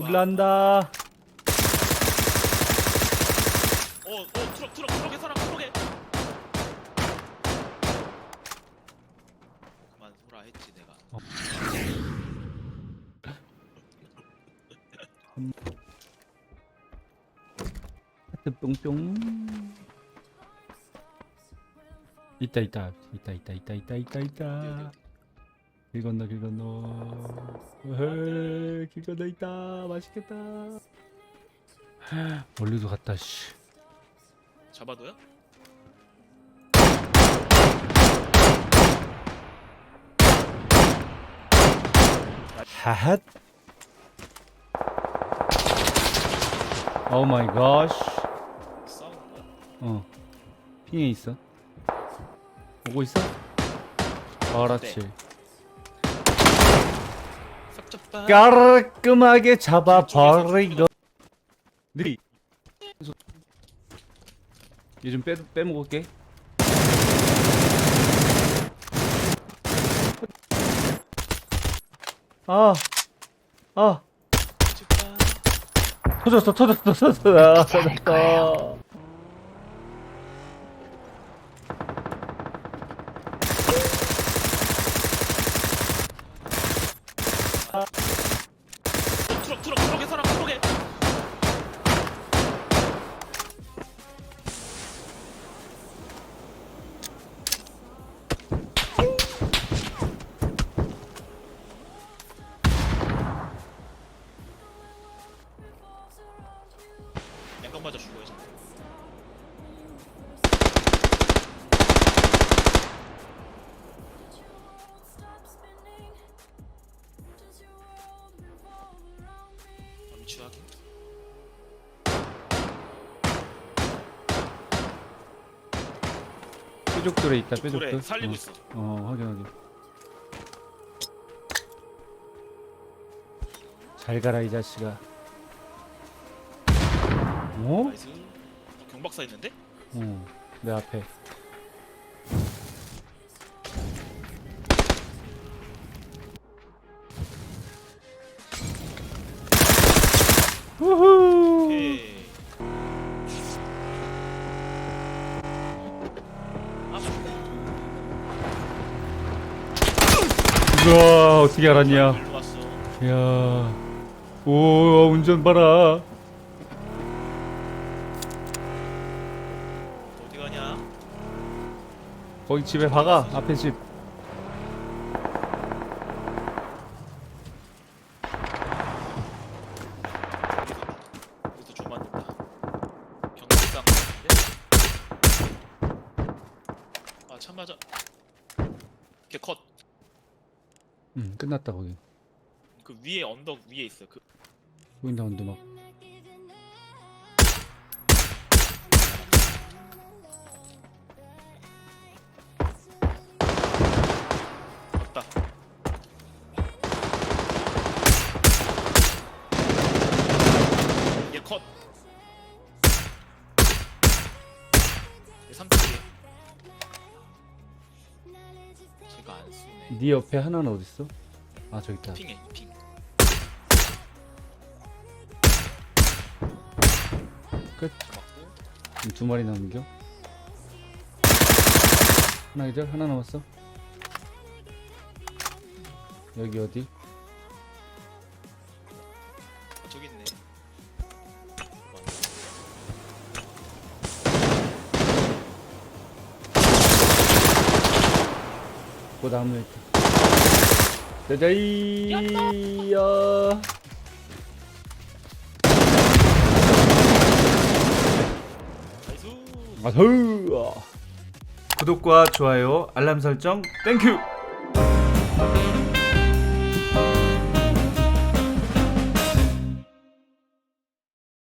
불난다. 어, 어, 트럭, 트럭, 트럭에 사람, 트럭에. 그만 소라 했지 내가. 하트 뿅뿅. 있다 있다 있다 있다 있다 있다 있다 있다. 길 건너 길 건너. 길 건너 있다. 맛있겠다. 멀리도 갔다 씨. 잡아둬요? 핫. 오 마이 갓. 싸우는 거야? 어. 핑에 있어. 오고 있어? 그렇지. 깔끔하게 잡아버리고. 느리. 얘좀 빼, 빼먹을게. 아, 아, 삭제빠. 터졌어, 터졌어, 터졌어, 아, 터졌어. 어, 양각 맞아 죽어야지. 아, 미치하게. 뾰족돌에 있다, 그래 뾰족돌. 살리고 어, 있어. 어, 확인, 확인. 잘 가라, 이 자식아. 어? 나이스. 어, 경박사 있는데? 어, 내 앞에. 우후! 오케이. 아, 우와, 어떻게 알았냐. 일로 왔어. 이야. 오, 운전 봐라. 거기 집에 박아, 앞에 집. 여기서 좀 맞는다. 경박사 같은데? 아, 참 맞아. 걔 컷. 응, 끝났다, 거기. 그 위에 언덕 위에 있어. 그 보인다, 언두막. 네. 네 옆에 하나는 어딨어? 아, 저기 있다. 핑해, 핑. 끝. 맞고. 그럼 두 마리 남겨. 하나 이절 하나 남았어. 여기 어디? 그 있다. 짜자이야. 아서. 구독과 좋아요, 알람 설정, 땡큐.